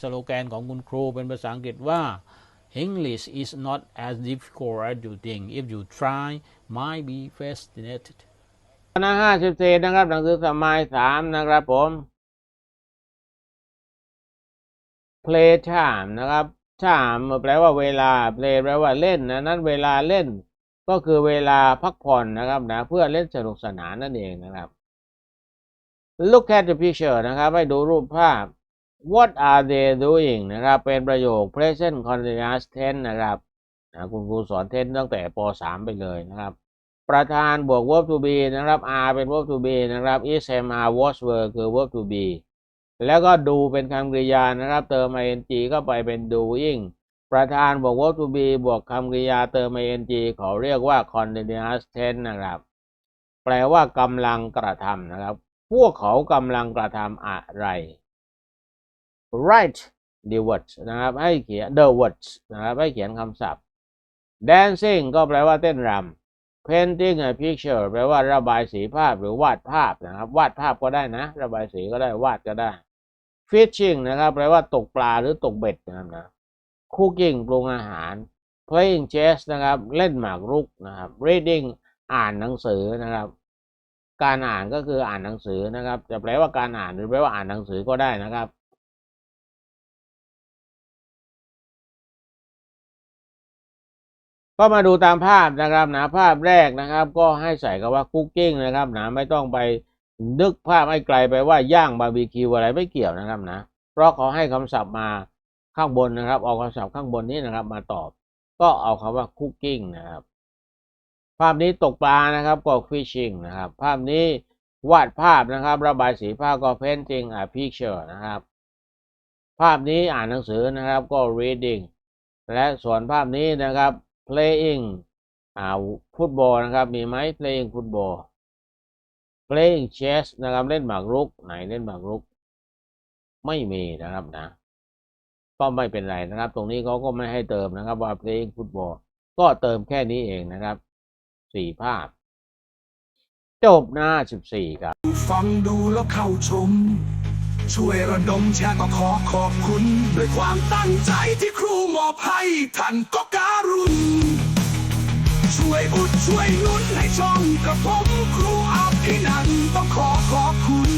สโลแกนของคุณครูเป็นภาษาอังกฤษว่า English is not as difficult as you think if you try might be fascinated หน้าห้าสิบสี่นะครับ หนังสือสมัยสามนะครับผม play time นะครับ time แปลว่าเวลา play แปลว่าเล่นนะนั้นเวลาเล่น ก็คือเวลาพักผ่อนนะครับนะเพื่อเล่นสนุกสนานนั่นเองนะครับ look at the picture นะครับ ให้ดูรูปภาพ what are they doing นะครับ เป็นประโยค present continuous tense นะครับนะคุณครูสอนเทนตั้งแต่ป .3 ไปเลยนะครับ ประธานบวก verb to be นะครับ are เป็น verb to be นะครับ is am are was were คือ verb to be แล้วก็ดูเป็นคำกริยานะครับ เติม ing เข้าไปเป็น doing ประธานบวก verb to be บวกคำกริยาเติม ing เขาเรียกว่า continuous tense นะครับ แปลว่ากำลังกระทำนะครับ พวกเขากำลังกระทำอะไร write the words นะครับให้เขียน the words นะครับให้เขียนคำศัพท์ dancing ก็แปลว่าเต้นรำ painting a picture แปลว่าระบายสีภาพหรือวาดภาพนะครับ วาดภาพก็ได้นะ ระบายสีก็ได้วาดก็ได้ fishing นะครับแปลว่าตกปลาหรือตกเบ็ดนะครับนะ cooking ปรุงอาหาร playing chess นะครับ เล่นหมากรุกนะครับ reading อ่านหนังสือนะครับ การอ่านก็คืออ่านหนังสือนะครับ จะแปลว่าการอ่านหรือแปลว่าอ่านหนังสือก็ได้นะครับ ก็มาดูตามภาพนะครับนะภาพแรกนะครับ ก็ให้ใส่คำว่าคุกกิ้งนะครับหนะไม่ต้องไปนึกภาพให้ไกลไปว่าย่างบาร์บีคิวอะไรไม่เกี่ยวนะครับนะเพราะเขาให้คำศัพท์มาข้างบนนะครับ เอาคำศัพท์ข้างบนนี้นะครับ มาตอบ ก็เอาคำว่าคุกกิ้งนะครับ ภาพนี้ตกปลานะครับก็ fishing นะครับ ภาพนี้วาดภาพนะครับ ระบายสีภาพก็ painting a picture นะครับ ภาพนี้อ่านหนังสือนะครับก็ reading และส่วนภาพนี้นะครับ playing อ่าฟุตบอลนะครับ มีไหม playing ฟุตบอล playing chess นะครับ เล่นหมากรุก ไหนเล่นหมากรุก ไม่มีนะครับนะ ก็ไม่เป็นไรนะครับ ตรงนี้เขาก็ไม่ให้เติมนะครับว่า playing ฟุตบอล ก็เติมแค่นี้เองนะครับสี่ภาพ จบหน้าสิบสี่ครับ ฟังดูแล้วเข้าชม ช่วยระดมแชร์ก็ขอขอบคุณ ด้วยความตั้งใจที่ อบให้ท่านก็การุณ ช่วยอุดช่วยนุนให้ช่องกระผมครูอาภินันต้องขอขอบคุณ